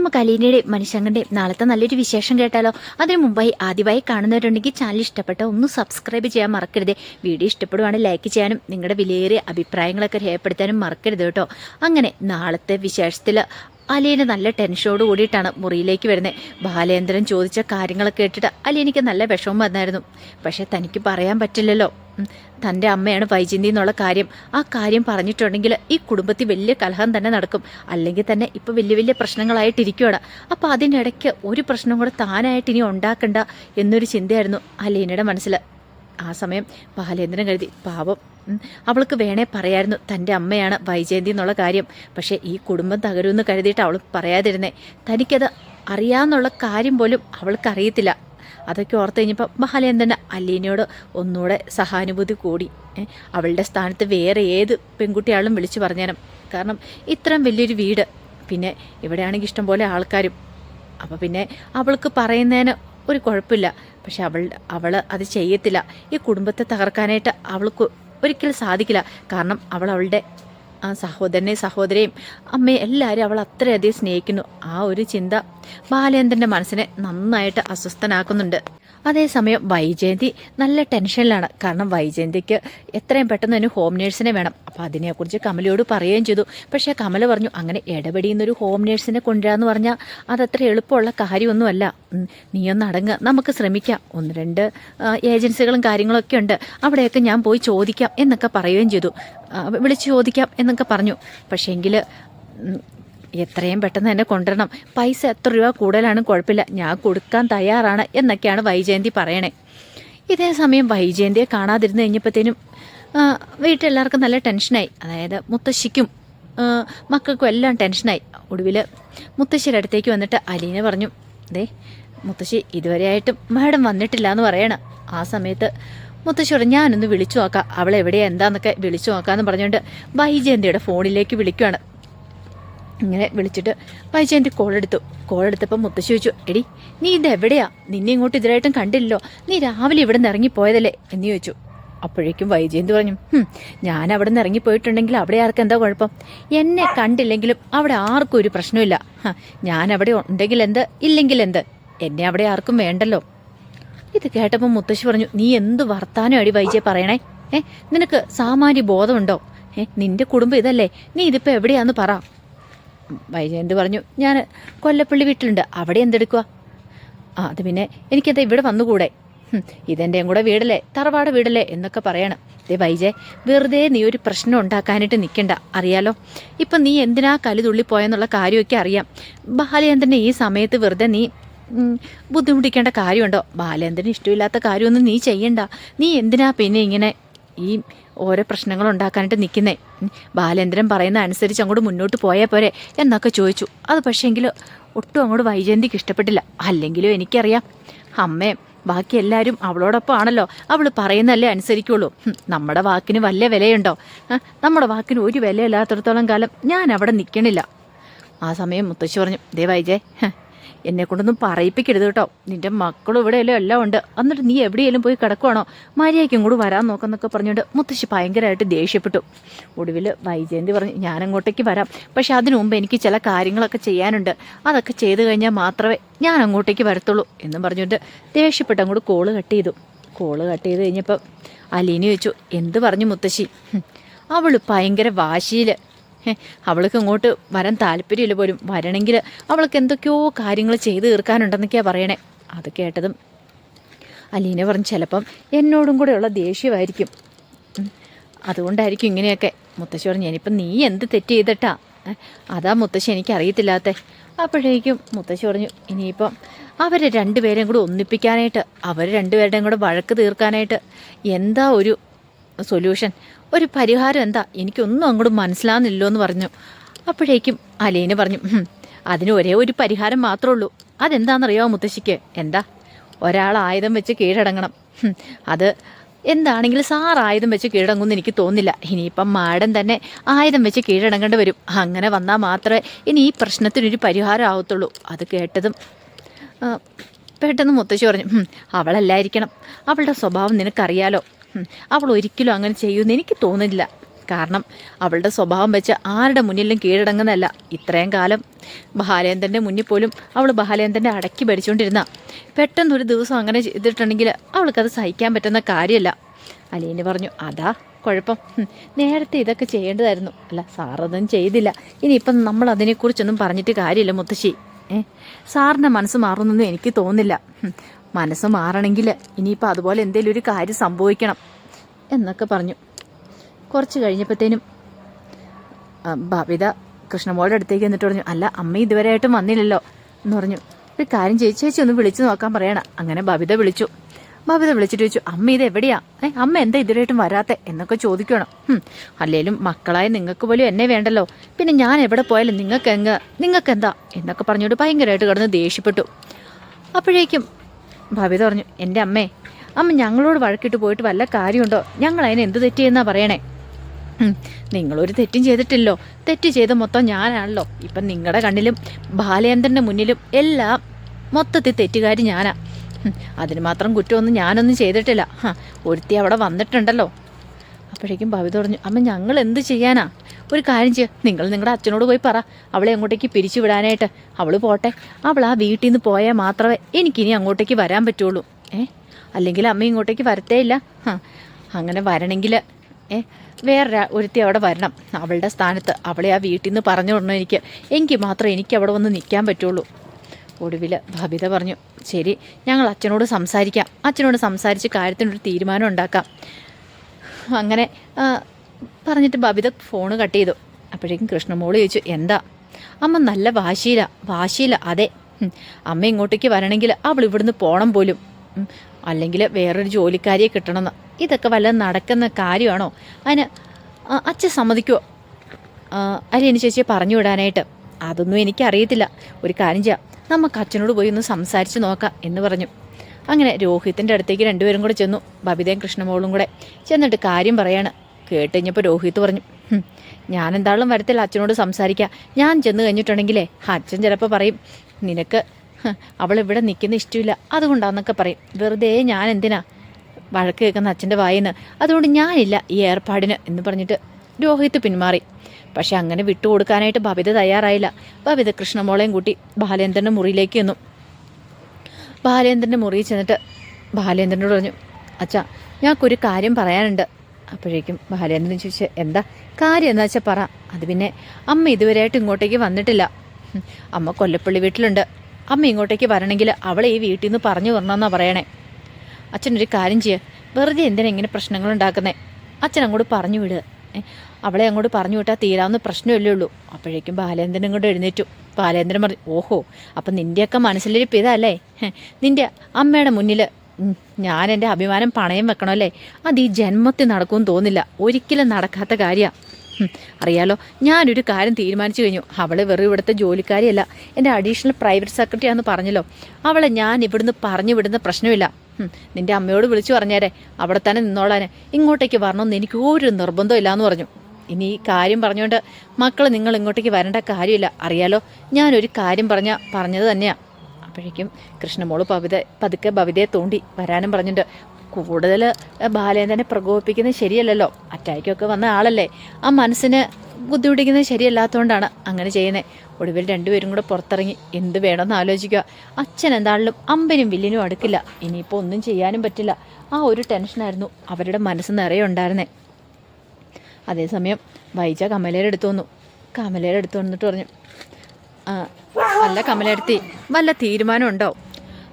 നമുക്ക് അലീനയുടെയും മനുഷ്യങ്ങളുടെയും നാളത്തെ നല്ലൊരു വിശേഷം കേട്ടാലോ? അതിനു മുമ്പായി ആദ്യമായി കാണുന്നവരുണ്ടെങ്കിൽ ചാനൽ ഇഷ്ടപ്പെട്ട ഒന്ന് സബ്സ്ക്രൈബ് ചെയ്യാൻ മറക്കരുത്. വീഡിയോ ഇഷ്ടപ്പെടുവാണെങ്കിൽ ലൈക്ക് ചെയ്യാനും നിങ്ങളുടെ വിലയേറിയ അഭിപ്രായങ്ങളൊക്കെ രേഖപ്പെടുത്താനും മറക്കരുത് കേട്ടോ. അങ്ങനെ നാളത്തെ വിശേഷത്തിൽ അലീന നല്ല ടെൻഷനോട് കൂടിയിട്ടാണ് മുറിയിലേക്ക് വരുന്നത് ബാലേന്ദ്രൻ ചോദിച്ച കാര്യങ്ങളൊക്കെ കേട്ടിട്ട് അലീനയ്ക്ക് നല്ല വിഷമം വന്നായിരുന്നു. പക്ഷേ തനിക്ക് പറയാൻ പറ്റില്ലല്ലോ. തന്റെ അമ്മയാണ് വൈജന്തി എന്നുള്ള കാര്യം. ആ കാര്യം പറഞ്ഞിട്ടുണ്ടെങ്കിൽ ഈ കുടുംബത്തിൽ വലിയ കലഹം തന്നെ നടക്കും. അല്ലെങ്കിൽ തന്നെ ഇപ്പോൾ വലിയ വലിയ പ്രശ്നങ്ങളായിട്ടിരിക്കുകയാണ് അപ്പോൾ അതിനിടയ്ക്ക് ഒരു പ്രശ്നം കൂടെ താനായിട്ട് ഇനി ഉണ്ടാക്കണ്ട എന്നൊരു ചിന്തയായിരുന്നു അലീനയുടെ മനസ്സിൽ. ആ സമയം ബാലേന്ദ്രൻ കരുതി പാവം അവൾക്ക് വേണേ പറയായിരുന്നു തന്റെ അമ്മയാണ് വൈജയന്തി എന്നുള്ള കാര്യം. പക്ഷേ ഈ കുടുംബം തകരുമെന്ന് കരുതിയിട്ട് അവൾ പറയാതിരുന്നേ. തനിക്കത് അറിയാമെന്നുള്ള കാര്യം പോലും അവൾക്ക് അറിയത്തില്ല. അതൊക്കെ ഓർത്ത് കഴിഞ്ഞപ്പോൾ ബാലേന്ദ്രൻ അലീനയോട് ഒന്നുകൂടെ സഹാനുഭൂതി കൂടി. അവളുടെ സ്ഥാനത്ത് വേറെ ഏത് പെൺകുട്ടിയാളും വിളിച്ചു പറഞ്ഞേരം. കാരണം ഇത്രയും വലിയൊരു വീട് പിന്നെ ഇവിടെയാണെങ്കിൽ ഇഷ്ടം പോലെ ആൾക്കാരും. അപ്പോൾ പിന്നെ അവൾക്ക് പറയുന്നതിന് ഒരു കുഴപ്പമില്ല. പക്ഷെ അവൾ അവൾ അത് ചെയ്യത്തില്ല. ഈ കുടുംബത്തെ തകർക്കാനായിട്ട് അവൾക്ക് ഒരിക്കലും സാധിക്കില്ല. കാരണം അവൾ അവളുടെ ആ സഹോദരനെ സഹോദരയും അമ്മയെ എല്ലാവരും അവൾ അത്രയധികം സ്നേഹിക്കുന്നു. ആ ഒരു ചിന്ത ബാലേന്ദ്രന്റെ മനസ്സിനെ നന്നായിട്ട് അസ്വസ്ഥനാക്കുന്നുണ്ട്. അതേസമയം വൈജയന്തി നല്ല ടെൻഷനിലാണ്. കാരണം വൈജയന്തിക്ക് എത്രയും പെട്ടെന്ന് തന്നെ ഹോം നേഴ്സിനെ വേണം. അപ്പോൾ അതിനെക്കുറിച്ച് കമലയോട് പറയുകയും ചെയ്തു. പക്ഷേ കമല പറഞ്ഞു അങ്ങനെ ഇടപെടിയുന്നൊരു ഹോം നേഴ്സിനെ കൊണ്ടുവരാന്ന് പറഞ്ഞാൽ അതത്ര എളുപ്പമുള്ള കാര്യമൊന്നുമല്ല. നീയൊന്ന് അടങ്ങ്. നമുക്ക് ശ്രമിക്കാം. ഒന്ന് രണ്ട് ഏജൻസികളും കാര്യങ്ങളൊക്കെ ഉണ്ട്. അവിടെയൊക്കെ ഞാൻ പോയി ചോദിക്കാം എന്നൊക്കെ പറയുകയും ചെയ്തു. വിളിച്ച് ചോദിക്കാം എന്നൊക്കെ പറഞ്ഞു. പക്ഷേങ്കിൽ എത്രയും പെട്ടെന്ന് തന്നെ കൊണ്ടുവരണം. പൈസ എത്ര രൂപ കൂടുതലാണ് കുഴപ്പമില്ല. ഞാൻ കൊടുക്കാൻ തയ്യാറാണ് എന്നൊക്കെയാണ് വൈജയന്തി പറയണേ. ഇതേ സമയം വൈജയന്തിയെ കാണാതിരുന്ന് കഴിഞ്ഞപ്പോഴത്തേനും വീട്ടിലെല്ലാവർക്കും നല്ല ടെൻഷനായി. അതായത് മുത്തശ്ശിക്കും മക്കൾക്കും എല്ലാം ടെൻഷനായി. ഒടുവിൽ മുത്തശ്ശിയുടെ അടുത്തേക്ക് വന്നിട്ട് അലീന പറഞ്ഞു ദേ മുത്തശ്ശി ഇതുവരെയായിട്ടും മാഡം വന്നിട്ടില്ല എന്ന് പറയണം. ആ സമയത്ത് മുത്തശ്ശി പറഞ്ഞു ഞാനൊന്ന് വിളിച്ചു നോക്കാം. അവൾ എവിടെയാ എന്താന്നൊക്കെ വിളിച്ചു നോക്കാമെന്ന് പറഞ്ഞുകൊണ്ട് വൈജയന്തിയുടെ ഫോണിലേക്ക് വിളിക്കുകയാണ് ഇങ്ങനെ വിളിച്ചിട്ട് വൈജയന്തി കോളെടുത്തു കോളെടുത്തപ്പോൾ മുത്തശ്ശി ചോദിച്ചു എടി നീ ഇത് എവിടെയാ? നിന്നെ ഇങ്ങോട്ട് ഇതിലായിട്ടും കണ്ടില്ലല്ലോ. നീ രാവിലെ ഇവിടെ നിന്ന് ഇറങ്ങിപ്പോയതല്ലേ? എന്ന് ചോദിച്ചു. അപ്പോഴേക്കും വൈജയന്തി പറഞ്ഞു ഞാൻ അവിടെ നിന്ന് ഇറങ്ങിപ്പോയിട്ടുണ്ടെങ്കിൽ അവിടെ ആർക്കും എന്താ കുഴപ്പം? എന്നെ കണ്ടില്ലെങ്കിലും അവിടെ ആർക്കും ഒരു പ്രശ്നമില്ല ഞാൻ അവിടെ ഉണ്ടെങ്കിൽ എന്ത്? ഇല്ലെങ്കിൽ എന്ത്? എന്നെ അവിടെ ആർക്കും വേണ്ടല്ലോ. ഇത് കേട്ടപ്പോൾ മുത്തശ്ശി പറഞ്ഞു നീ എന്ത് വർത്താനം അടി വൈജയെ പറയണേ? ഏ നിനക്ക് സാമാന്യ ബോധമുണ്ടോ? ഏ നിന്റെ കുടുംബം ഇതല്ലേ? നീ ഇതിപ്പോ എവിടെയാന്ന് പറ. വൈജയന്ത് പറഞ്ഞു ഞാൻ കൊല്ലപ്പള്ളി വീട്ടിലുണ്ട് അവിടെ എന്തെടുക്കുക ആ അത് പിന്നെ എനിക്കെന്താ ഇവിടെ വന്നുകൂടെ? ഇതെന്റെയും കൂടെ വീടല്ലേ തറവാട് വീടല്ലേ എന്നൊക്കെ പറയണം. ദേ വൈജയ് വെറുതെ നീ ഒരു പ്രശ്നം ഉണ്ടാക്കാനായിട്ട് നിൽക്കണ്ട അറിയാലോ? ഇപ്പം നീ എന്തിനാ കലി തുള്ളിപ്പോയെന്നുള്ള കാര്യമൊക്കെ അറിയാം. ബാലചന്ദ്രനെ ഈ സമയത്ത് വെറുതെ നീ ബുദ്ധിമുട്ടിക്കേണ്ട കാര്യമുണ്ടോ? ബാലേന്ദ്രന് ഇഷ്ടമില്ലാത്ത കാര്യമൊന്നും നീ ചെയ്യണ്ട. നീ എന്തിനാ പിന്നെ ഇങ്ങനെ ഈ ഓരോ പ്രശ്നങ്ങൾ ഉണ്ടാക്കാനായിട്ട് നിൽക്കുന്നേ ബാലേന്ദ്രൻ പറയുന്ന അനുസരിച്ച് അങ്ങോട്ട് മുന്നോട്ട് പോയാൽ പോരെ. എന്നൊക്കെ ചോദിച്ചു. അത് പക്ഷേങ്കിൽ ഒട്ടും അങ്ങോട്ട് വൈജയന്തിക്ക് ഇഷ്ടപ്പെട്ടില്ല. അല്ലെങ്കിലും എനിക്കറിയാം. അമ്മേ ബാക്കി എല്ലാവരും അവളോടൊപ്പം ആണല്ലോ. അവൾ പറയുന്നതല്ലേ അനുസരിക്കുള്ളൂ. നമ്മുടെ വാക്കിന് വല്ല വിലയുണ്ടോ? നമ്മുടെ വാക്കിന് ഒരു വിലയില്ലാത്തടത്തോളം കാലം ഞാൻ അവിടെ നിൽക്കണില്ല ആ സമയം മുത്തശ്ശി പറഞ്ഞു ദേ വൈജയ് എന്നെ കൊണ്ടൊന്നും പറയിപ്പിക്കരുത് കേട്ടോ. നിന്റെ മക്കളും ഇവിടെയല്ലോ എല്ലാം ഉണ്ട്. എന്നിട്ട് നീ എവിടെയെങ്കിലും പോയി കിടക്കുവാണോ? മര്യാദയ്ക്കും കൂടി വരാൻ നോക്കാന്നൊക്കെ പറഞ്ഞുകൊണ്ട് മുത്തശ്ശി ഭയങ്കരമായിട്ട് ദേഷ്യപ്പെട്ടു. ഒടുവിൽ വൈജയന്തി പറഞ്ഞു ഞാൻ അങ്ങോട്ടേക്ക് വരാം. പക്ഷെ അതിനു മുമ്പ് എനിക്ക് ചില കാര്യങ്ങളൊക്കെ ചെയ്യാനുണ്ട്. അതൊക്കെ ചെയ്തു കഴിഞ്ഞാൽ മാത്രമേ ഞാൻ അങ്ങോട്ടേക്ക് വരത്തുള്ളൂ. എന്നും പറഞ്ഞുകൊണ്ട് ദേഷ്യപ്പെട്ട് അങ്ങോട്ട് കോൾ കട്ട് ചെയ്തു. കോൾ കട്ട് ചെയ്ത് കഴിഞ്ഞപ്പോൾ അലീനി ചോദിച്ചു എന്ത് പറഞ്ഞു മുത്തശ്ശി? അവൾ ഭയങ്കര വാശിയിൽ അവൾക്ക് ഇങ്ങോട്ട് വരാൻ താല്പര്യമില്ല പോലും. വരണമെങ്കിൽ അവൾക്ക് എന്തൊക്കെയോ കാര്യങ്ങൾ ചെയ്തു തീർക്കാനുണ്ടെന്നൊക്കെയാണ് പറയണേ. അത് കേട്ടതും അലീന പറഞ്ഞു ചിലപ്പം എന്നോടും കൂടെയുള്ള ദേഷ്യമായിരിക്കും. അതുകൊണ്ടായിരിക്കും ഇങ്ങനെയൊക്കെ. മുത്തശ്ശി പറഞ്ഞു ഞാനിപ്പം നീ എന്ത് തെറ്റ് ചെയ്തിട്ടാ? അതാ മുത്തശ്ശി എനിക്ക് അറിയത്തില്ലാത്ത. അപ്പോഴേക്കും മുത്തശ്ശി പറഞ്ഞു ഇനിയിപ്പം അവരെ രണ്ടുപേരെയും കൂടെ ഒന്നിപ്പിക്കാനായിട്ട് അവർ രണ്ടുപേരുടെയും കൂടെ വഴക്ക് തീർക്കാനായിട്ട് എന്താ ഒരു സൊല്യൂഷൻ ഒരു പരിഹാരം എന്താ? എനിക്കൊന്നും അങ്ങോട്ട് മനസ്സിലാകുന്നില്ലോ എന്ന് പറഞ്ഞു. അപ്പോഴേക്കും അലീന പറഞ്ഞു അതിന് ഒരേ ഒരു പരിഹാരം മാത്രമേ ഉള്ളൂ. അതെന്താണെന്നറിയാമോ മുത്തശ്ശിക്ക്? എന്താ? ഒരാൾ ആയുധം വെച്ച് കീഴടങ്ങണം. അത് എന്താണെങ്കിലും സാർ ആയുധം വെച്ച് കീഴടങ്ങുമെന്ന് എനിക്ക് തോന്നില്ല ഇനിയിപ്പം മാഡം തന്നെ ആയുധം വെച്ച് കീഴടങ്ങേണ്ടി വരും. അങ്ങനെ വന്നാൽ മാത്രമേ ഇനി ഈ പ്രശ്നത്തിനൊരു പരിഹാരം ആവത്തുള്ളൂ. അത് കേട്ടതും പെട്ടെന്ന് മുത്തശ്ശി പറഞ്ഞു "ഹും, അവളല്ലായിരിക്കണം അവളുടെ സ്വഭാവം നിനക്കറിയാലോ. അവൾ ഒരിക്കലും അങ്ങനെ ചെയ്യുമെന്ന് എനിക്ക് തോന്നുന്നില്ല. കാരണം അവളുടെ സ്വഭാവം വെച്ച് ആരുടെ മുന്നിലും കീഴടങ്ങുന്നതല്ല. ഇത്രയും കാലം ബഹാലേന്ദ്രന്റെ മുന്നിൽ പോലും അവൾ ബഹാലേന്ദ്രന്റെ അടക്കി ഭരിച്ചുകൊണ്ടിരുന്ന. പെട്ടെന്നൊരു ദിവസം അങ്ങനെ ചെയ്തിട്ടുണ്ടെങ്കിൽ അവൾക്കത് സഹിക്കാൻ പറ്റുന്ന കാര്യമല്ല. അലീന് പറഞ്ഞു അതാ കുഴപ്പം. നേരത്തെ ഇതൊക്കെ ചെയ്യേണ്ടതായിരുന്നു. അല്ല സാറൊന്നും ചെയ്തില്ല. ഇനിയിപ്പം നമ്മൾ അതിനെക്കുറിച്ചൊന്നും പറഞ്ഞിട്ട് കാര്യമില്ല മുത്തശ്ശി. സാറിന്റെ മനസ്സ് മാറുന്നൊന്നും എനിക്ക് തോന്നില്ല മനസ്സ് മാറണമെങ്കിൽ ഇനിയിപ്പോൾ അതുപോലെ എന്തെങ്കിലും ഒരു കാര്യം സംഭവിക്കണം എന്നൊക്കെ പറഞ്ഞു. കുറച്ച് കഴിഞ്ഞപ്പോഴത്തേനും ബബിത കൃഷ്ണമോളുടെ അടുത്തേക്ക് എന്നിട്ട് പറഞ്ഞു അല്ല അമ്മ ഇതുവരെ ആയിട്ടും വന്നില്ലല്ലോ എന്ന് പറഞ്ഞു. ഒരു കാര്യം ചേച്ചി ചേച്ചി ഒന്ന് വിളിച്ചു നോക്കാൻ പറയണം. അങ്ങനെ ബബിത വിളിച്ചു. ബബിത വിളിച്ചിട്ട് ചോദിച്ചു അമ്മ ഇത് എവിടെയാ? ഏ അമ്മ എന്താ ഇതുവരെയായിട്ടും വരാത്തെ? എന്നൊക്കെ ചോദിക്കണം. അല്ലേലും മക്കളായ നിങ്ങൾക്ക് പോലും എന്നെ വേണ്ടല്ലോ. പിന്നെ ഞാൻ എവിടെ പോയാലും നിങ്ങൾക്ക് എങ്ങ നിങ്ങൾക്ക് എന്താ? എന്നൊക്കെ പറഞ്ഞുകൊണ്ട് ഭയങ്കരമായിട്ട് കിടന്ന് ദേഷ്യപ്പെട്ടു. അപ്പോഴേക്കും ഭവിത പറഞ്ഞു എന്റെ അമ്മേ അമ്മ ഞങ്ങളോട് വഴക്കിട്ട് പോയിട്ട് വല്ല കാര്യമുണ്ടോ? ഞങ്ങൾ അതിന് എന്ത് തെറ്റിയെന്നാ പറയണേ? നിങ്ങളൊരു തെറ്റും ചെയ്തിട്ടില്ലോ. തെറ്റ് ചെയ്ത മൊത്തം ഞാനാണല്ലോ. ഇപ്പം നിങ്ങളുടെ കണ്ണിലും ബാലേന്ദ്രന്റെ മുന്നിലും എല്ലാം മൊത്തത്തിൽ തെറ്റുകാരി ഞാനാ. അതിന് മാത്രം കുറ്റമൊന്നും ഞാനൊന്നും ചെയ്തിട്ടില്ല. ഒരുത്തി അവിടെ വന്നിട്ടുണ്ടല്ലോ. അപ്പോഴേക്കും ഭവിത പറഞ്ഞു അമ്മ ഞങ്ങൾ എന്ത് ചെയ്യാനാ? ഒരു കാര്യം ചെയ്യുക നിങ്ങൾ നിങ്ങളുടെ അച്ഛനോട് പോയി പറ. അവളെ അങ്ങോട്ടേക്ക് പിരിച്ചു വിടാനായിട്ട്. അവൾ പോട്ടെ. അവൾ ആ വീട്ടിൽ നിന്ന് പോയാൽ മാത്രമേ എനിക്കിനി അങ്ങോട്ടേക്ക് വരാൻ പറ്റുള്ളൂ. ഏ? അല്ലെങ്കിൽ അമ്മ ഇങ്ങോട്ടേക്ക് വരത്തേ ഇല്ല. അങ്ങനെ വരണമെങ്കിൽ ഏ? വേറെ ഒരുത്തി അവിടെ വരണം. അവളുടെ സ്ഥാനത്ത് അവളെ ആ വീട്ടിൽ നിന്ന് പറഞ്ഞു വിടണം എനിക്ക്. എങ്കിൽ മാത്രമേ എനിക്ക് അവിടെ വന്ന് നിൽക്കാൻ പറ്റുള്ളൂ. ഒടുവിൽ ഭബിത പറഞ്ഞു ശരി ഞങ്ങൾ അച്ഛനോട് സംസാരിക്കാം. അച്ഛനോട് സംസാരിച്ച് കാര്യത്തിനൊരു തീരുമാനം ഉണ്ടാക്കാം. അങ്ങനെ പറഞ്ഞിട്ട് ബബിത ഫോൺ കട്ട് ചെയ്തു. അപ്പോഴേക്കും കൃഷ്ണമോൾ ചോദിച്ചു എന്താ? അമ്മ നല്ല വാശിയില വാശിയില അതെ. അമ്മ ഇങ്ങോട്ടേക്ക് വരണമെങ്കിൽ അവൾ ഇവിടുന്ന് പോണം പോലും. അല്ലെങ്കിൽ വേറൊരു ജോലിക്കാരിയെ കിട്ടണമെന്ന്. ഇതൊക്കെ വല്ല നടക്കുന്ന കാര്യമാണോ? അതിന് അച്ഛൻ സമ്മതിക്കുമോ അരിയന് ചേച്ചിയെ പറഞ്ഞു വിടാനായിട്ട്. അതൊന്നും എനിക്കറിയത്തില്ല. ഒരു കാര്യം ചെയ്യാം. നമുക്ക് അച്ഛനോട് പോയി ഒന്ന് സംസാരിച്ച് നോക്കാം എന്ന് പറഞ്ഞു. അങ്ങനെ രോഹിത്തിന്റെ അടുത്തേക്ക് രണ്ടുപേരും കൂടെ ചെന്നു. ബബിതയും കൃഷ്ണമോളും കൂടെ ചെന്നിട്ട് കാര്യം പറയാണ്. കേട്ട് കഴിഞ്ഞപ്പോൾ രോഹിത് പറഞ്ഞു ഞാൻ എന്താളും വരത്തില്ല അച്ഛനോട് സംസാരിക്കാം. ഞാൻ ചെന്ന് കഴിഞ്ഞിട്ടുണ്ടെങ്കിലേ അച്ഛൻ ചിലപ്പോൾ പറയും നിനക്ക് അവൾ ഇവിടെ നിൽക്കുന്ന ഇഷ്ടമില്ല അതുകൊണ്ടാന്നൊക്കെ പറയും. വെറുതെ ഞാൻ എന്തിനാ വഴക്ക് കേൾക്കുന്ന അച്ഛന്റെ വായിന്ന്? അതുകൊണ്ട് ഞാനില്ല ഈ ഏർപ്പാടിന് എന്ന് പറഞ്ഞിട്ട് രോഹിത് പിന്മാറി. പക്ഷെ അങ്ങനെ വിട്ടുകൊടുക്കാനായിട്ട് ബബിത തയ്യാറായില്ല. ബബിത കൃഷ്ണമോളെയും കൂട്ടി ബാലേന്ദ്രന്റെ മുറിയിലേക്ക് ചെന്നു. ബാലേന്ദ്രന്റെ മുറിയിൽ ചെന്നിട്ട് ബാലേന്ദ്രനോട് പറഞ്ഞു അച്ഛാ ഞങ്ങൾക്കൊരു കാര്യം പറയാനുണ്ട്. അപ്പോഴേക്കും ബാലേന്ദ്രൻ ചോദിച്ചു എന്താ? കാര്യം എന്താ വെച്ചാൽ പറ. അത് പിന്നെ അമ്മ ഇതുവരെയായിട്ട് ഇങ്ങോട്ടേക്ക് വന്നിട്ടില്ല. അമ്മ കൊല്ലപ്പള്ളി വീട്ടിലുണ്ട്. അമ്മ ഇങ്ങോട്ടേക്ക് വരണമെങ്കിൽ അവളെ ഈ വീട്ടിൽ നിന്ന് പറഞ്ഞു വരണമെന്നാണ് പറയണേ. അച്ഛനൊരു കാര്യം ചെയ്യുക വെറുതെ എന്തിനാ ഇങ്ങനെ പ്രശ്നങ്ങൾ ഉണ്ടാക്കുന്നേ? അച്ഛൻ അങ്ങോട്ട് പറഞ്ഞു വിടുക അവളെ അങ്ങോട്ട് പറഞ്ഞു വിട്ടാൽ തീരാവുന്ന പ്രശ്നമല്ലേ ഉള്ളൂ. അപ്പോഴേക്കും ബാലേന്ദ്രൻ ഇങ്ങോട്ട് എഴുന്നേറ്റു. ബാലേന്ദ്രൻ പറഞ്ഞു ഓഹോ അപ്പം നിന്റെയൊക്കെ മനസ്സിലിരിപ്പ് ഇതല്ലേ? നിന്റെ അമ്മയുടെ മുന്നിൽ ഞാൻ എന്റെ അഭിമാനം പണയം വെക്കണമല്ലേ അത് ഈ ജന്മത്തിൽ നടക്കുമെന്ന് തോന്നില്ല. ഒരിക്കലും നടക്കാത്ത കാര്യമാണ് അറിയാലോ ഞാനൊരു കാര്യം തീരുമാനിച്ചു കഴിഞ്ഞു. അവളെ വെറും ഇവിടുത്തെ ജോലിക്കാരിയല്ല. എന്റെ അഡീഷണൽ പ്രൈവറ്റ് സെക്രട്ടറി ആണെന്ന് പറഞ്ഞല്ലോ. അവളെ ഞാൻ ഇവിടുന്ന് പറഞ്ഞു വിടുന്ന പ്രശ്നമില്ല. നിന്റെ അമ്മയോട് വിളിച്ചു പറഞ്ഞേരെ. അവിടെ തന്നെ നിന്നോളാന്. ഇങ്ങോട്ടേക്ക് വരണമെന്ന് എനിക്ക് ഒരു നിർബന്ധം ഇല്ലാന്ന് പറഞ്ഞു. ഇനി ഈ കാര്യം പറഞ്ഞുകൊണ്ട് മക്കൾ നിങ്ങൾ ഇങ്ങോട്ടേക്ക് വരേണ്ട കാര്യമില്ല. അറിയാലോ ഞാനൊരു കാര്യം പറഞ്ഞ പറഞ്ഞത് തന്നെയാണ് അപ്പോഴേക്കും കൃഷ്ണമോൾ പവിത പതുക്കെ ഭവിതയെ തോണ്ടി വരാനും പറഞ്ഞിട്ടുണ്ട്. കൂടുതൽ ബാലേന്ദ്രനെ പ്രകോപിപ്പിക്കുന്നത് ശരിയല്ലല്ലോ. അറ്റാക്കൊക്കെ വന്ന ആളല്ലേ. ആ മനസ്സിന് ബുദ്ധിമുട്ടിക്കുന്നത് ശരിയല്ലാത്തതുകൊണ്ടാണ് അങ്ങനെ ചെയ്യുന്നത് ഒടുവിൽ രണ്ടുപേരും കൂടെ പുറത്തിറങ്ങി എന്ത് വേണമെന്ന് ആലോചിക്കുക. അച്ഛൻ എന്താണെങ്കിലും അമ്പനും വില്ലിനും അടുക്കില്ല. ഇനിയിപ്പോൾ ഒന്നും ചെയ്യാനും പറ്റില്ല. ആ ഒരു ടെൻഷനായിരുന്നു അവരുടെ മനസ്സ് നിറയെ ഉണ്ടായിരുന്നേ. അതേസമയം വൈജ കമലയുടെ അടുത്ത് വന്നു. കമലയുടെ അടുത്ത് വന്നിട്ട് പറഞ്ഞു അല്ല കമലെടുത്തി വല്ല തീരുമാനമുണ്ടോ?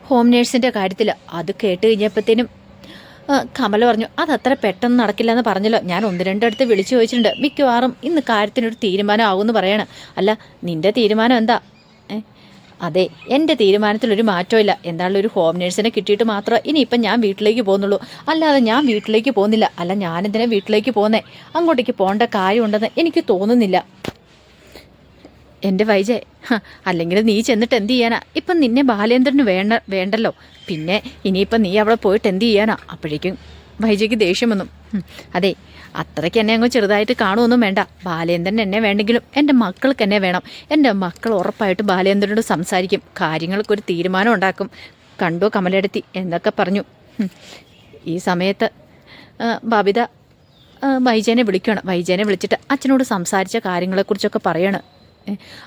ഹോം നേഴ്സിന്റെ കാര്യത്തിൽ അത് കേട്ട് കഴിഞ്ഞപ്പോഴത്തേനും കമല പറഞ്ഞു അതത്ര പെട്ടെന്ന് നടക്കില്ല എന്ന് പറഞ്ഞല്ലോ. ഞാൻ ഒന്ന് രണ്ടിടത്ത് വിളിച്ചു ചോദിച്ചിട്ടുണ്ട്. മിക്കവാറും ഇന്ന് കാര്യത്തിനൊരു തീരുമാനം ആകുമെന്ന് പറയണ. അല്ല നിന്റെ തീരുമാനം എന്താ? അതെ എന്റെ തീരുമാനത്തിലൊരു മാറ്റമില്ല എന്താണല്ലോ ഒരു ഹോം നേഴ്സിനെ കിട്ടിയിട്ട് മാത്രമേ ഇനിയിപ്പം ഞാൻ വീട്ടിലേക്ക് പോകുന്നുള്ളൂ. അല്ലാതെ ഞാൻ വീട്ടിലേക്ക് പോകുന്നില്ല. അല്ല ഞാനെന്തിനാ വീട്ടിലേക്ക് പോകുന്നേ? അങ്ങോട്ടേക്ക് പോകേണ്ട കാര്യമുണ്ടെന്ന് എനിക്ക് തോന്നുന്നില്ല. എന്റെ വൈജയ് ഹ, അല്ലെങ്കിൽ നീ ചെന്നിട്ട് എന്ത് ചെയ്യാനാ? ഇപ്പം നിന്നെ ബാലേന്ദ്രന് വേണ്ട വേണ്ടല്ലോ. പിന്നെ ഇനിയിപ്പം നീ അവിടെ പോയിട്ട് എന്ത് ചെയ്യാനാ? അപ്പോഴേക്കും വൈജയ്ക്ക് ദേഷ്യം വന്നു. അതെ അത്രയ്ക്ക് എന്നെ അങ്ങ് ചെറുതായിട്ട് കാണുമൊന്നും വേണ്ട. ബാലേന്ദ്രൻ എന്നെ വേണ്ടെങ്കിലും എന്റെ മക്കൾക്ക് എന്നെ വേണം. എന്റെ മക്കൾ ഉറപ്പായിട്ട് ബാലേന്ദ്രനോട് സംസാരിക്കും. കാര്യങ്ങൾക്കൊരു തീരുമാനം ഉണ്ടാക്കും. കണ്ടോ കമലെടുത്തി? എന്നൊക്കെ പറഞ്ഞു. ഈ സമയത്ത് ബാബിത വൈജേനെ വിളിക്കുകയാണ് വൈജയനെ വിളിച്ചിട്ട് അച്ഛനോട് സംസാരിച്ച കാര്യങ്ങളെക്കുറിച്ചൊക്കെ പറയാണ്.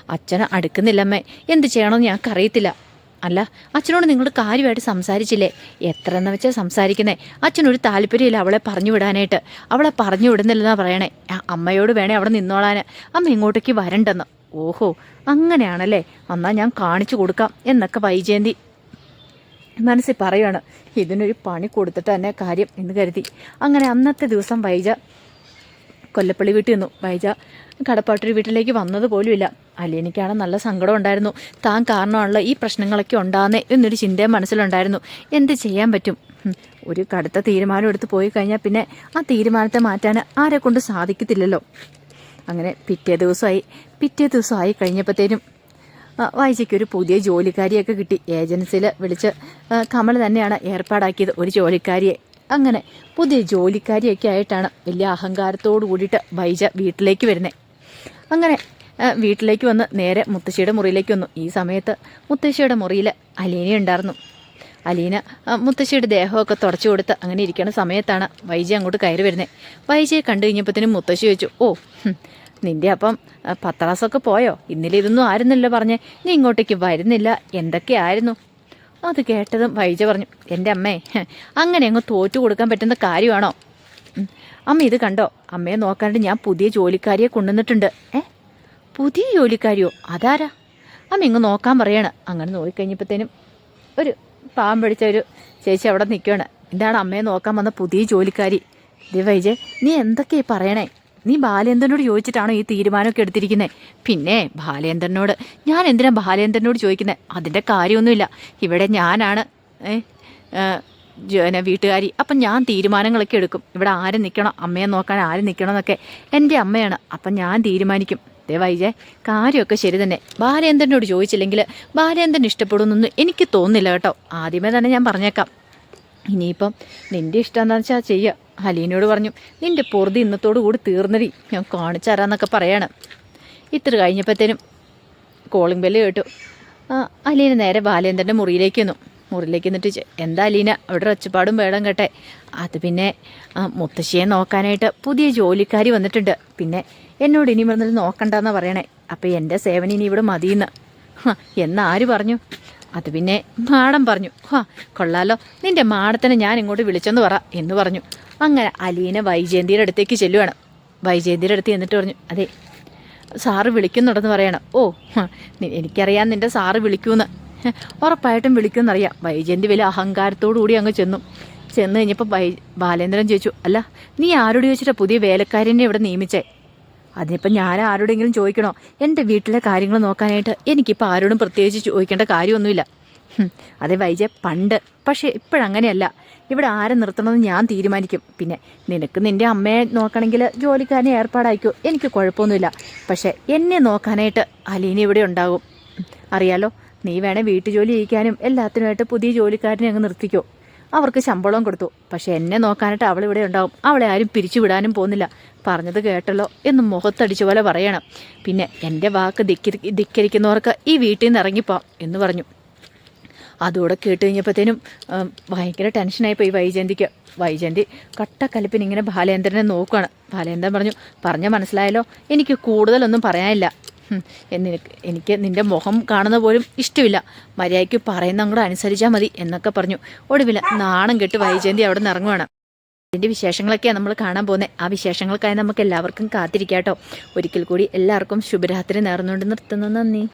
അച്ഛന് അടുക്കുന്നില്ലമ്മേ. എന്ത് ചെയ്യണമെന്ന് ഞങ്ങൾക്കറിയത്തില്ല. അല്ല അച്ഛനോട് നിങ്ങൾ കാര്യമായിട്ട് സംസാരിച്ചില്ലേ? എത്ര എന്ന് വെച്ചാൽ സംസാരിക്കുന്നേ അച്ഛനൊരു താല്പര്യമില്ല അവളെ പറഞ്ഞു വിടാനായിട്ട്. അവളെ പറഞ്ഞു വിടുന്നില്ലെന്നാ പറയണേ. അമ്മയോട് വേണേ അവിടെ നിന്നോളാൻ അമ്മ ഇങ്ങോട്ടേക്ക് വരണ്ടെന്ന്. ഓഹോ അങ്ങനെയാണല്ലേ. എന്നാൽ ഞാൻ കാണിച്ചു കൊടുക്കാം എന്നൊക്കെ വൈജയന്തി മനസ്സിൽ പറയുകയാണ് ഇതിനൊരു പണി കൊടുത്തിട്ട് തന്നെ കാര്യം എന്ന് കരുതി. അങ്ങനെ അന്നത്തെ ദിവസം വൈജ കൊല്ലപ്പള്ളി വീട്ടിൽ നിന്നു. വൈജ കടപ്പാട്ടൂർ വീട്ടിലേക്ക് വന്നത് പോലുമില്ല. അലിയനിക്കാണ് നല്ല സങ്കടം ഉണ്ടായിരുന്നു താൻ കാരണമാണല്ലോ ഈ പ്രശ്നങ്ങളൊക്കെ ഉണ്ടാകുന്നേ എന്നൊരു ചിന്തയും മനസ്സിലുണ്ടായിരുന്നു. എന്ത് ചെയ്യാൻ പറ്റും? ഒരു കടുത്ത തീരുമാനം എടുത്ത് പോയി കഴിഞ്ഞാൽ പിന്നെ ആ തീരുമാനത്തെ മാറ്റാൻ ആരെ കൊണ്ട് സാധിക്കത്തില്ലല്ലോ. അങ്ങനെ പിറ്റേ ദിവസമായി പിറ്റേ ദിവസമായി കഴിഞ്ഞപ്പോഴത്തേനും വായിച്ചയ്ക്ക് ഒരു പുതിയ ജോലിക്കാരിയൊക്കെ കിട്ടി. ഏജൻസിയിൽ വിളിച്ച് കമൽ തന്നെയാണ് ഏർപ്പാടാക്കിയത് ഒരു ജോലിക്കാരിയെ. അങ്ങനെ പുതിയ ജോലിക്കാരിയൊക്കെ ആയിട്ടാണ് വലിയ അഹങ്കാരത്തോടു കൂടിയിട്ട് വൈജ വീട്ടിലേക്ക് വരുന്നത് അങ്ങനെ വീട്ടിലേക്ക് വന്ന് നേരെ മുത്തശ്ശിയുടെ മുറിയിലേക്ക് വന്നു. ഈ സമയത്ത് മുത്തശ്ശിയുടെ മുറിയിൽ അലീന ഉണ്ടായിരുന്നു. അലീന മുത്തശ്ശിയുടെ ദേഹമൊക്കെ തുടച്ചു കൊടുത്ത് അങ്ങനെ ഇരിക്കുന്ന സമയത്താണ് വൈജി അങ്ങോട്ട് കയറി വരുന്നത് വൈജിയെ കണ്ടു കഴിഞ്ഞപ്പോഴത്തേനും മുത്തശ്ശി ചോദിച്ചു ഓ നിന്റെ അപ്പം പത്ത് ക്ലാസ്സൊക്കെ പോയോ? ഇന്നലെ ഇതൊന്നും ആയിരുന്നല്ലോ പറഞ്ഞേ. നീ ഇങ്ങോട്ടേക്ക് വരുന്നില്ല. എന്തൊക്കെയായിരുന്നു അത് കേട്ടതും വൈജ പറഞ്ഞു എന്റെ അമ്മേ അങ്ങനെ അങ്ങ് തോറ്റു കൊടുക്കാൻ പറ്റുന്ന കാര്യമാണോ. അമ്മ ഇത് കണ്ടോ? അമ്മയെ നോക്കാണ്ട് ഞാൻ പുതിയ ജോലിക്കാരിയെ കൊണ്ടുവന്നിട്ടുണ്ട്. ഏ? പുതിയ ജോലിക്കാരിയോ? അതാരാ? അമ്മ ഇങ്ങ് നോക്കാൻ പറയാണ്. അങ്ങനെ നോക്കിക്കഴിഞ്ഞപ്പോഴത്തേനും ഒരു പാവം പിടിച്ച ഒരു ചേച്ചി അവിടെ നിൽക്കുകയാണ്. എന്താണ് അമ്മയെ നോക്കാൻ വന്ന പുതിയ ജോലിക്കാരി. ദേ വൈജയ് നീ എന്തൊക്കെയാ പറയണേ? നീ ബാലേന്ദ്രനോട് ചോദിച്ചിട്ടാണോ ഈ തീരുമാനമൊക്കെ എടുത്തിരിക്കുന്നത് പിന്നെ ബാലേന്ദ്രനോട് ഞാൻ എന്തിനാ ബാലേന്ദ്രനോട് ചോദിക്കുന്നത് അതിന്റെ കാര്യമൊന്നുമില്ല. ഇവിടെ ഞാനാണ് വീട്ടുകാരി അപ്പം ഞാൻ തീരുമാനങ്ങളൊക്കെ എടുക്കും. ഇവിടെ ആര് നിൽക്കണം അമ്മയെ നോക്കാൻ ആര് നിൽക്കണം എന്നൊക്കെ എന്റെ അമ്മയാണ്. അപ്പം ഞാൻ തീരുമാനിക്കും. ദേ വൈജയ് കാര്യമൊക്കെ ശരി തന്നെ. ബാലേന്ദ്രനോട് ചോദിച്ചില്ലെങ്കിൽ ബാലേന്ദ്രൻ ഇഷ്ടപ്പെടുമെന്നൊന്നും എനിക്ക് തോന്നുന്നില്ല കേട്ടോ. ആദ്യമേ തന്നെ ഞാൻ പറഞ്ഞേക്കാം. ഇനിയിപ്പം നിന്റെ ഇഷ്ടം എന്താണെന്ന് വെച്ചാൽ ചെയ്യുക ഹലീനോട് പറഞ്ഞു നിന്റെ പൊറുതി ഇന്നത്തോടു കൂടി തീർന്നടി. ഞാൻ കാണിച്ചു തരാമെന്നൊക്കെ പറയാണ്. ഇത്ര കഴിഞ്ഞപ്പോഴത്തേനും കോളിംഗ് ബെല്ല് കേട്ടു. അലീന നേരെ ബാലേന്ദ്രന്റെ മുറിയിലേക്ക് വന്നു. മുറിയിലേക്ക് എന്നിട്ട് എന്താ അലീന അവിടെ ഒച്ചപ്പാടും വേളം കേട്ടെ. അത് പിന്നെ മുത്തശ്ശിയെ നോക്കാനായിട്ട് പുതിയ ജോലിക്കാരി വന്നിട്ടുണ്ട്. പിന്നെ എന്നോട് ഇനി മുതൽ നോക്കണ്ടെന്നാണ് പറയണേ. അപ്പോൾ എന്റെ സേവനം ഇനി ഇവിടെ മതിയെന്ന്. എന്ന് എന്നാര് പറഞ്ഞു? അത് പിന്നെ മാടം പറഞ്ഞു. ഹാ കൊള്ളാലോ. നിന്റെ മാടത്തിനെ ഞാൻ ഇങ്ങോട്ട് വിളിച്ചെന്ന് പറ എന്ന് പറഞ്ഞു. അങ്ങനെ അലീന വൈജയന്തിയുടെ അടുത്തേക്ക് ചെല്ലുവാണ്. വൈജയന്തിയുടെ അടുത്ത് എന്നിട്ട് പറഞ്ഞു അതെ സാറ് വിളിക്കുന്നുണ്ടെന്ന് പറയണം. ഓ എനിക്കറിയാം നിന്റെ സാറ് വിളിക്കൂന്ന്. ഉറപ്പായിട്ടും വിളിക്കുമെന്നറിയാം. വൈജയന്റെ വലിയ അഹങ്കാരത്തോടു കൂടി അങ്ങ് ചെന്നു. ചെന്ന് കഴിഞ്ഞപ്പോൾ വൈ ബാലേന്ദ്രൻ ചോദിച്ചു അല്ല നീ ആരോട് ചോദിച്ചിട്ടാ പുതിയ വേലക്കാരനെ ഇവിടെ നിയമിച്ചേ? അതിനിപ്പം ഞാൻ ആരോടെങ്കിലും ചോദിക്കണോ? എന്റെ വീട്ടിലെ കാര്യങ്ങൾ നോക്കാനായിട്ട് എനിക്കിപ്പോൾ ആരോടും പ്രത്യേകിച്ച് ചോദിക്കേണ്ട കാര്യമൊന്നുമില്ല. അതെ വൈജയ പണ്ട്. പക്ഷേ ഇപ്പോഴങ്ങനെയല്ല. ഇവിടെ ആരെ നിർത്തണമെന്ന് ഞാൻ തീരുമാനിക്കും. പിന്നെ നിനക്ക് നിന്റെ അമ്മയെ നോക്കണമെങ്കിൽ ജോലിക്കാരനെ ഏർപ്പാടായിക്കോ? എനിക്ക് കുഴപ്പമൊന്നുമില്ല. പക്ഷേ എന്നെ നോക്കാനായിട്ട് അലീന ഇവിടെ ഉണ്ടാകും. അറിയാലോ നീ വേണേൽ വീട്ടുജോലി ചെയ്യിക്കാനും എല്ലാത്തിനുമായിട്ട് പുതിയ ജോലിക്കാരനെ അങ്ങ് നിർത്തിക്കോ. അവർക്ക് ശമ്പളവും കൊടുത്തു. പക്ഷെ എന്നെ നോക്കാനായിട്ട് അവൾ ഇവിടെ ഉണ്ടാവും. അവളെ ആരും പിരിച്ചുവിടാനും പോകുന്നില്ല. പറഞ്ഞത് കേട്ടല്ലോ എന്ന് മുഖത്തടിച്ച പോലെ പറയണം. പിന്നെ എന്റെ വാക്ക് ധിക്കി ധിക്കരിക്കുന്നവർക്ക് ഈ വീട്ടിൽ നിന്ന് ഇറങ്ങിപ്പോം എന്ന് പറഞ്ഞു. അതുകൂടെ കേട്ട് കഴിഞ്ഞപ്പോഴത്തേനും ഭയങ്കര ടെൻഷനായിപ്പോയി വൈജയന്തിക്ക്. വൈജയന്തി കട്ടക്കലിപ്പിന് ഇങ്ങനെ ബാലേന്ദ്രനെ നോക്കുകയാണ് ബാലേന്ദ്രൻ പറഞ്ഞു പറഞ്ഞ മനസ്സിലായല്ലോ. എനിക്ക് കൂടുതലൊന്നും പറയാനില്ല. ഹും, എന്നിനക്ക് എനിക്ക് നിന്റെ മുഖം കാണുന്ന പോലും ഇഷ്ടമില്ല. മര്യാദയ്ക്ക് പറയുന്ന അങ്ങോട്ട് അനുസരിച്ചാൽ മതി എന്നൊക്കെ പറഞ്ഞു. ഒടുവില നാണം കെട്ട് വൈജയന്തി അവിടെ നിന്ന് ഇറങ്ങുവാണ്. ഇതിന്റെ വിശേഷങ്ങളൊക്കെയാണ് നമ്മൾ കാണാൻ പോകുന്നത് ആ വിശേഷങ്ങൾക്കായി നമുക്ക് എല്ലാവർക്കും കാത്തിരിക്കാം കേട്ടോ ഒരിക്കൽ കൂടി എല്ലാവർക്കും ശുഭരാത്രി നേർന്നുകൊണ്ട് നിർത്തുന്നു. നന്ദി.